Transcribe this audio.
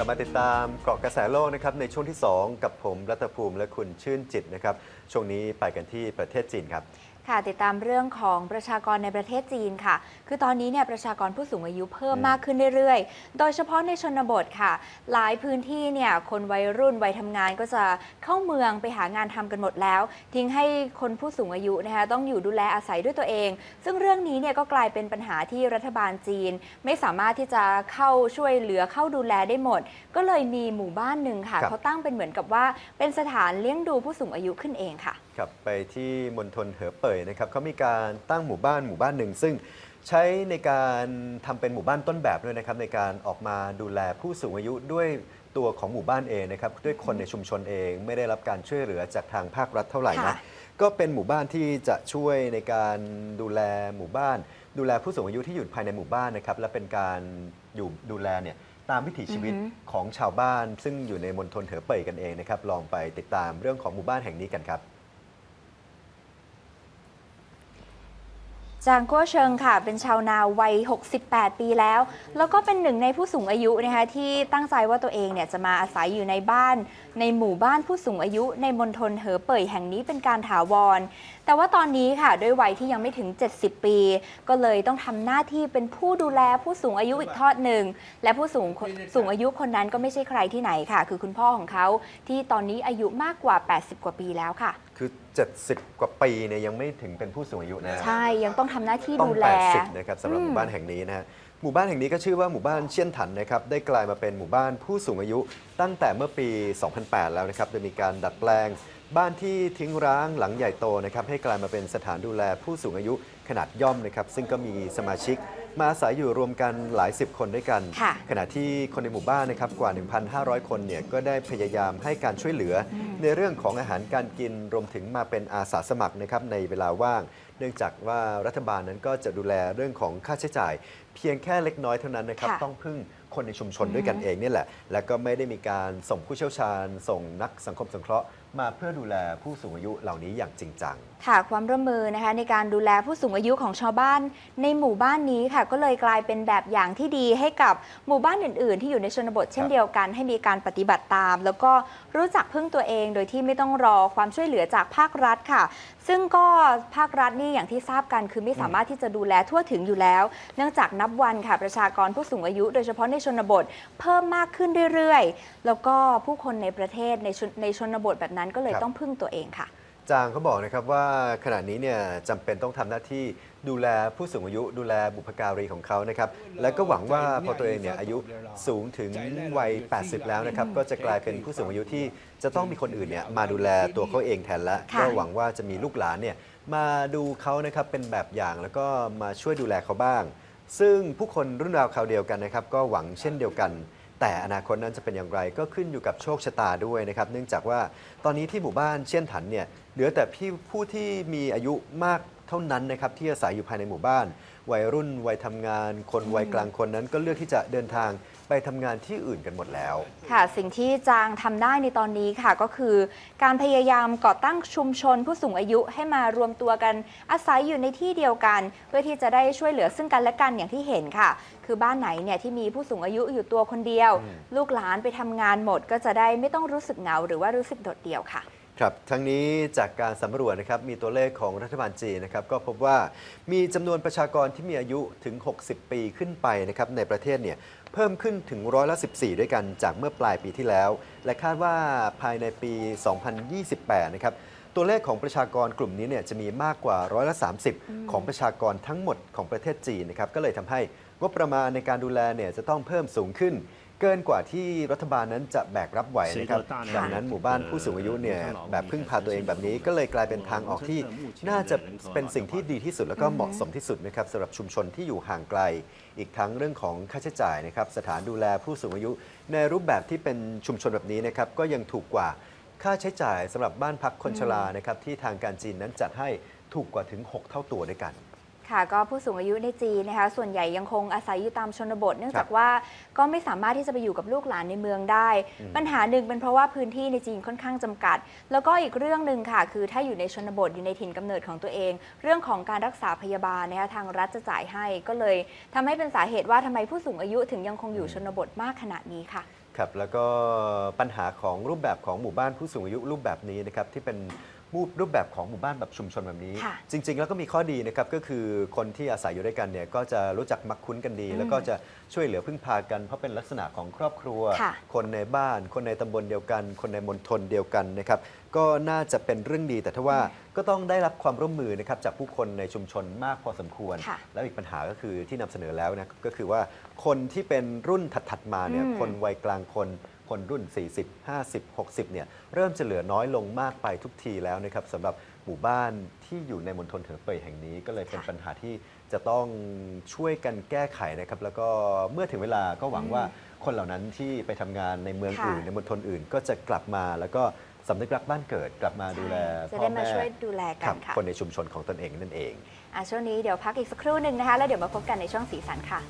ลับมาติดตามเกาะกระแสโลกนะครับในช่วงที่ 2 กับผมรัตภูมิและคุณชื่นจิตนะครับ ช่วงนี้ไปกันที่ประเทศจีนครับ ค่ะติดตามเรื่องของประชากรในประเทศจีนค่ะ คือตอนนี้เนี่ยประชากรผู้สูงอายุเพิ่มอืมมากขึ้นเรื่อยๆ โดยเฉพาะในชนบทค่ะ หลายพื้นที่เนี่ยคนวัยรุ่นวัยทำงานก็จะเข้าเมืองไปหางานทำกันหมดแล้ว ทิ้งให้คนผู้สูงอายุนะคะต้องอยู่ดูแลอาศัยด้วยตัวเอง ซึ่งเรื่องนี้เนี่ยก็กลายเป็นปัญหาที่รัฐบาลจีน ไม่สามารถที่จะเข้าช่วยเหลือเข้าดูแลได้หมด ก็เลยมีหมู่บ้านหนึ่งค่ะครับเขาตั้งเป็นเหมือนกับว่าเป็นสถานเลี้ยงดูผู้สูงอายุขึ้นเองค่ะ ครับไปที่มณฑลเหอเป่ยนะครับเขามีการตั้งหมู่บ้านหมู่บ้านหนึ่ง ซึ่งใช้ในการทำเป็นหมู่บ้านต้นแบบด้วยนะครับในการออกมาดูแลผู้สูงอายุด้วยตัวของหมู่บ้านเองนะครับด้วยคนในชุมชนเองไม่ได้รับการช่วยเหลือจากทางภาครัฐเท่าไหร่นะค่ะก็เป็นหมู่บ้านที่จะช่วยในการดูแลหมู่บ้าน ดูแลผู้สูงอายุที่อยู่ภายในหมู่บ้านนะครับและเป็นการอยู่ดูแลเนี่ยตามวิถีชีวิตอือฮึของชาวบ้าน ซึ่งอยู่ในมณฑลเหอเป่ยกันเองนะครับลองไปติดตามเรื่องของหมู่บ้านแห่งนี้กันครับ จางกัวเชิงค่ะ เป็นชาวนาวัย 68 ปีแล้ว แล้วก็เป็นหนึ่งในผู้สูงอายุนะคะที่ตั้งใจว่าตัวเองเนี่ยจะมาอาศัยอยู่ในบ้าน ในหมู่บ้านผู้สูงอายุ ในมณฑลเหอเป่ยแห่งนี้เป็นการถาวร แต่ว่าตอนนี้ค่ะด้วยวัยที่ยังไม่ถึง 70 ปี ก็เลยต้องทำหน้าที่เป็นผู้ดูแลผู้สูงอายุอีกทอดหนึ่ง และผู้สูงสูงอายุคนนั้นก็ไม่ใช่ใครที่ไหนค่ะ คือคุณพ่อของเขาที่ตอนนี้อายุมากกว่า 80 กว่าปีแล้วค่ะ คือ 70 กว่าปีเนี่ยยังไม่ถึงเป็นผู้สูงอายุนะใช่ยังต้องทำหน้าที่ต้อง ดูแล 80 นะครับสำหรับอืมหมู่บ้านแห่งนี้นะฮะหมู่บ้านแห่งนี้ก็ชื่อว่าหมู่บ้านเชียนถันนะครับได้กลายมาเป็นหมู่บ้านผู้สูงอายุ ตั้งแต่เมื่อปี 2008 แล้วนะครับโดยมีการดัดแปลง บ้านที่ทิ้งร้างหลังใหญ่โตนะครับให้กลายมาเป็นสถานดูแลผู้สูงอายุขนาดย่อมนะครับซึ่งก็มีสมาชิกมาอาศัยอยู่รวมกันหลายสิบคนด้วยกัน ค่ะ ขณะที่คนในหมู่บ้านนะครับกว่า 1,500 คนเนี่ยก็ได้พยายามให้การช่วยเหลืออ ในเรื่องของอาหารการกินรวมถึงมาเป็นอาสาสมัครนะครับในเวลาว่าง เนื่องจากว่ารัฐบาลนั้นก็จะดูแลเรื่องของค่าใช้จ่าย เพียงแค่เล็กน้อยเท่านั้นนะครับ ค่ะต้องพึ่งคนในชุมชนด้วยกันเองเนี่ยแหละ และก็ไม่ได้มีการส่งผู้เชี่ยวชาญ ส่งนักสังคมสงเคราะห์ มาเพื่อดูแลผู้สูงอายุเหล่านี้อย่างจริงจัง ค่ะความร่วมมือนะคะในการดูแลผู้สูงอายุของชาวบ้านในหมู่บ้านนี้ค่ะ ก็เลยกลายเป็นแบบอย่างที่ดีให้กับหมู่บ้านอื่น ๆ ที่อยู่ในชนบทเช่นเดียวกัน ให้มีการปฏิบัติตาม แล้วก็รู้จักพึ่งตัวเองโดยที่ไม่ต้องรอความช่วยเหลือจากภาครัฐค่ะ ซึ่งก็ภาครัฐนี่อย่างที่ทราบกันคือไม่สามารถที่จะดูแลทั่วถึงอยู่แล้ว เนื่องจากนับวันค่ะประชากรผู้สูงอายุ โดยเฉพาะในชนบทเพิ่มมากขึ้นเรื่อย ๆ แล้วก็ผู้คนในประเทศในชนในชนบทแบบนั้นก็เลยครับต้องพึ่งตัวเองค่ะ จางเขาบอกนะครับว่าขณะนี้เนี่ยจำเป็นต้องทำหน้าที่ดูแลผู้สูงอายุ ดูแลบุพการีของเขานะครับ และก็หวังว่าพอตัวเองเนี่ยอายุสูงถึงวัย 80 แล้วนะครับ ก็จะกลายเป็นผู้สูงอายุที่จะต้องมีคนอื่นเนี่ยมาดูแลตัวเขาเองแทนละค่ะก็หวังว่าจะมีลูกหลานเนี่ยมาดูเขานะครับเป็นแบบอย่างแล้วก็มาช่วยดูแลเขาบ้าง ซึ่งผู้คนรุ่นราวคราวเดียวกันนะครับ ก็หวังเช่นเดียวกัน แต่อนาคตนั้นจะเป็นอย่างไรก็ขึ้นอยู่กับโชคชะตาด้วยนะครับ เนื่องจากว่าตอนนี้ที่หมู่บ้านเชี่ยนถันเนี่ยเหลือแต่พี่ผู้ที่มีอายุมาก เท่านั้นนะครับที่อาศัยอยู่ภายในหมู่บ้าน วัยรุ่นวัยทำงาน คนวัยกลางคนนั้นก็เลือกที่จะเดินทางไปทำงานที่อื่นกันหมดแล้ว ค่ะสิ่งที่จางทำได้ในตอนนี้ค่ะก็คือ การพยายามก่อตั้งชุมชนผู้สูงอายุให้มารวมตัวกันอาศัยอยู่ในที่เดียวกัน เพื่อที่จะได้ช่วยเหลือซึ่งกันและกันอย่างที่เห็นค่ะ คือบ้านไหนเนี่ยที่มีผู้สูงอายุอยู่ตัวคนเดียวอืมลูกหลานไปทำงานหมดก็จะได้ไม่ต้องรู้สึกเหงาหรือว่ารู้สึกโดดเดี่ยวค่ะ ครับทั้งนี้จากการสำรวจนะครับมีตัวเลขของรัฐบาลจีนนะครับก็พบว่ามีจำนวนประชากรที่มีอายุถึง 60 ปีขึ้นไปนะครับในประเทศเนี่ยเพิ่มขึ้นถึงร้อยละ 14 ด้วยกันจากเมื่อปลายปีที่แล้ว และคาดว่าภายในปี 2028 นะครับตัวเลขของประชากรกลุ่มนี้เนี่ยจะมีมากกว่าร้อยละ 30 ของประชากรทั้งหมดของประเทศจีนนะครับก็เลยทำให้งบประมาณในการดูแลเนี่ยจะต้องเพิ่มสูงขึ้น เกินกว่าที่รัฐบาลนั้นจะแบกรับไหวนะครับดังนั้นหมู่บ้านผู้สูงอายุเนี่ยแบบพึ่งพาตัวเองแบบนี้ ก็เลยกลายเป็นทางออกที่น่าจะเป็นสิ่งที่ดีที่สุดแล้วก็เหมาะสมที่สุดนะครับสำหรับชุมชนที่อยู่ห่างไกล อีกทั้งเรื่องของค่าใช้จ่ายนะครับสถานดูแลผู้สูงอายุ ในรูปแบบที่เป็นชุมชนแบบนี้นะครับก็ยังถูกกว่าค่าใช้จ่ายสำหรับบ้านพักคนชรานะครับที่ทางการจีนนั้นจัดให้ถูกกว่าถึง 6 เท่าตัวด้วยกัน ค่ะก็ผู้สูงอายุในจีนนะคะ ส่วนใหญ่ยังคงอาศัยอยู่ตามชนบท เนื่องครับจากว่าก็ไม่สามารถที่จะไปอยู่กับลูกหลานในเมืองได้อืมปัญหาหนึ่งเป็นเพราะว่าพื้นที่ในจีนค่อนข้างจำกัด แล้วก็อีกเรื่องหนึ่งค่ะ คือถ้าอยู่ในชนบทอยู่ในถิ่นกำเนิดของตัวเอง เรื่องของการรักษาพยาบาลนะคะทางรัฐจะจ่ายให้ก็เลยทำให้เป็นสาเหตุว่าทำไมผู้สูงอายุถึงยังคงอยู่ชนบทมากขนาดนี้ค่ะครับแล้วก็ปัญหาของรูปแบบของหมู่บ้านผู้สูงอายุรูปแบบนี้นะครับที่เป็น รูปรูปแบบของหมู่บ้านแบบชุมชนแบบนี้ ค่ะจริง ๆ แล้วก็มีข้อดีนะครับก็คือคนที่อาศัยอยู่ด้วยกันเนี่ยก็จะรู้จักมักคุ้นกันดีอืมแล้วก็จะช่วยเหลือพึ่งพากัน เพราะเป็นลักษณะของครอบครัว ค่ะ คนในบ้าน คนในตำบลเดียวกัน คนในมณฑลเดียวกันนะครับก็น่าจะเป็นเรื่องดี แต่ถ้าว่าก็ต้องได้รับความร่วมมือนะครับจากผู้คนในชุมชนมากพอสมควร ค่ะแล้วอีกปัญหาก็คือที่นำเสนอแล้วนะก็คือว่าคนที่เป็นรุ่นถัดๆมาเนี่ยอืม คนวัยกลางคน คนรุ่น 40 50 60เนี่ยเริ่มจะเหลือน้อยลงมากไปทุกทีแล้วนะครับสำหรับหมู่บ้านที่อยู่ในมณฑลเถิงเป่ยแห่งนี้ ก็เลยเป็นค่ะ ปัญหาที่จะต้องช่วยกันแก้ไขนะครับแล้วก็เมื่อถึงเวลาก็หวังว่า คนเหล่านั้นที่ไปทำงานในเมืองค่ะอื่น ในมณฑลอื่นก็จะกลับมาแล้วก็ สำนึกรักบ้านเกิดกลับมาดูแลจะพ่อได้มาแม่ช่วยดูแลกัครันบค่ะคนในชุมชนของตนเองนั่นเอง อะช่วงนี้เดี๋ยวพักอีกสักครู่หนึ่งนะคะ แล้วเดี๋ยวมาพบกันในช่วงสีสันค่ะ